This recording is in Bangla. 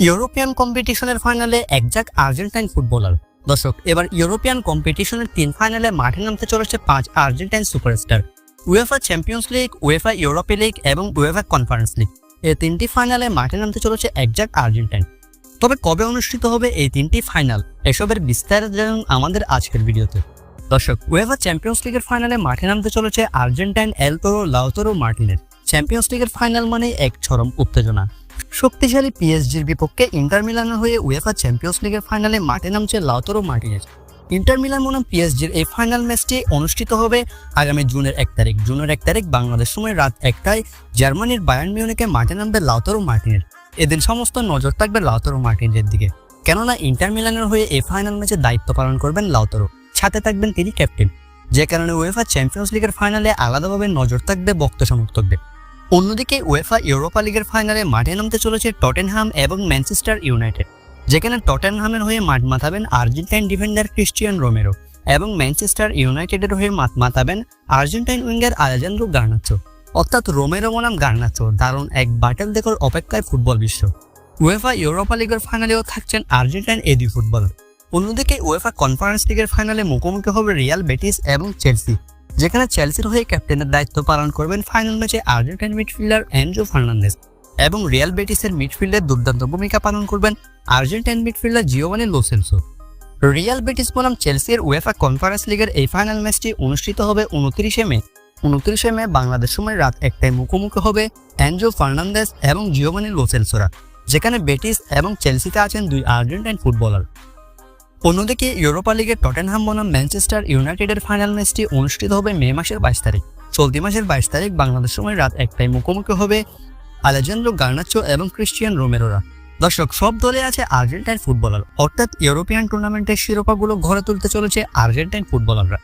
ইউরোপিয়ান কম্পিটিশনের ফাইনালে একজাক আর্জেন্টাইন ফুটবলার। দর্শক, এবার ইউরোপিয়ান কম্পিটিশনের তিন ফাইনালে মাঠে নামতে চলেছে পাঁচ Argentine superstar, UEFA Champions League, UEFA Europa League এবং উয়েফা কনফারেন্স লিগ। এই তিনটি ফাইনালে মাঠে নামতে চলেছে একজাক আর্জেন্টাইন। তবে কবে অনুষ্ঠিত হবে এই তিনটি ফাইনাল, এসবের বিস্তারিত জানুন আমাদের আজকের ভিডিওতে। দর্শক, উয়েফা চ্যাম্পিয়ন্স লিগের ফাইনালে মাঠে নামতে চলেছে আর্জেন্টাইন এলতোরো লাউতোরো মার্টিনের। চ্যাম্পিয়ন্স লিগের ফাইনাল মানে এক চরম উত্তেজনা। শক্তিশালী পিএসজির বিপক্ষে ইন্টার মিলানের হয়ে উয়েফা চ্যাম্পিয়ন্স লিগের ফাইনালে মাঠে নামছে লাউতোরো মার্টিনেজ ইন্টার মিলান বনাম পিএসজির এই ফাইনাল ম্যাচটি অনুষ্ঠিত হবে আগামী জুনের এক তারিখ। জুনের এক তারিখ বাংলাদেশ সময় রাত একটায় জার্মানির বায়ার্ন মিউনিকে মাঠে নামবে লাউতোরো মার্টিনের এদিন সমস্ত নজর থাকবে লাউতোরো মার্টিনের দিকে। কেননা ইন্টার মিলানের হয়ে এই ফাইনাল ম্যাচে দায়িত্ব পালন করবেন লাউতোরো সাথে থাকবেন তিনি ক্যাপ্টেন যে কারণে উয়েফা চ্যাম্পিয়ন্স লিগের ফাইনালে আলাদাভাবে নজর থাকবে বক্ত সমর্থকদের। অন্যদিকে উয়েফা ইউরোপা লিগের ফাইনালে মাঠে নামতে চলেছে টটেনহাম এবং ম্যানচেস্টার ইউনাইটেড যেখানে টটেনহামের হয়ে মাঠ মাতাবেন আর্জেন্টাইন ডিফেন্ডার ক্রিস্টিয়ান রোমেরো এবং ম্যানচেস্টার ইউনাইটেডের হয়ে মাঠ মাতাবেন আর্জেন্টাইন উইঙ্গার আলেজান্দ্রো গার্নাচো অর্থাৎ রোমেরো বনাম গার্নাচো দারুণ এক বাটেল দেখার অপেক্ষায় ফুটবল বিশ্ব। উয়েফা ইউরোপা লিগের ফাইনালেও থাকছেন আর্জেন্টাইন এডি ফুটবলার অন্যদিকে উয়েফা কনফারেন্স লিগের ফাইনালে মুখোমুখি হবে রিয়াল বেটিস এবং চেলসি যেখানে চেলসির হয়ে ক্যাপ্টেনের দায়িত্ব পালন করবেন ফাইনাল ম্যাচে আর্জেন্টাইন মিডফিল্ডার অ্যান্ড্রু ফার্নান্দেস এবং রিয়াল বেটিসের মিডফিল্ডের দুর্দান্ত ভূমিকা পালন করবেন Argentine midfielder Giovani Lo Celso Real Betis বনাম চেলসির উয়েফা কনফারেন্স লিগের এই ফাইনাল ম্যাচটি অনুষ্ঠিত হবে উনত্রিশে মে। উনত্রিশে মে বাংলাদেশ সময় রাত একটায় মুখোমুখি হবে অ্যান্ড্রু ফার্নান্দেস এবং জিওভানি লোসেলসোরা যেখানে বেটিস এবং চেলসিতে আছেন দুই আর্জেন্টাইন ফুটবলার। অন্যদিকে ইউরোপা লিগের টটেনহাম বনাম ম্যানচেস্টার ইউনাইটেডের ফাইনাল ম্যাচটি অনুষ্ঠিত হবে মে মাসের বাইশ তারিখ। চলতি মাসের বাইশ তারিখ বাংলাদেশ সময় রাত একটায় মুখোমুখি হবে আলেজান্দ্রো গার্নাচো এবং ক্রিস্টিয়ান রোমেরোরা। দর্শক, সব দলে আছে আর্জেন্টাইন ফুটবলার। অর্থাৎ ইউরোপিয়ান টুর্নামেন্টের শিরোপাগুলো ঘরে তুলতে চলেছে আর্জেন্টাইন ফুটবলাররা।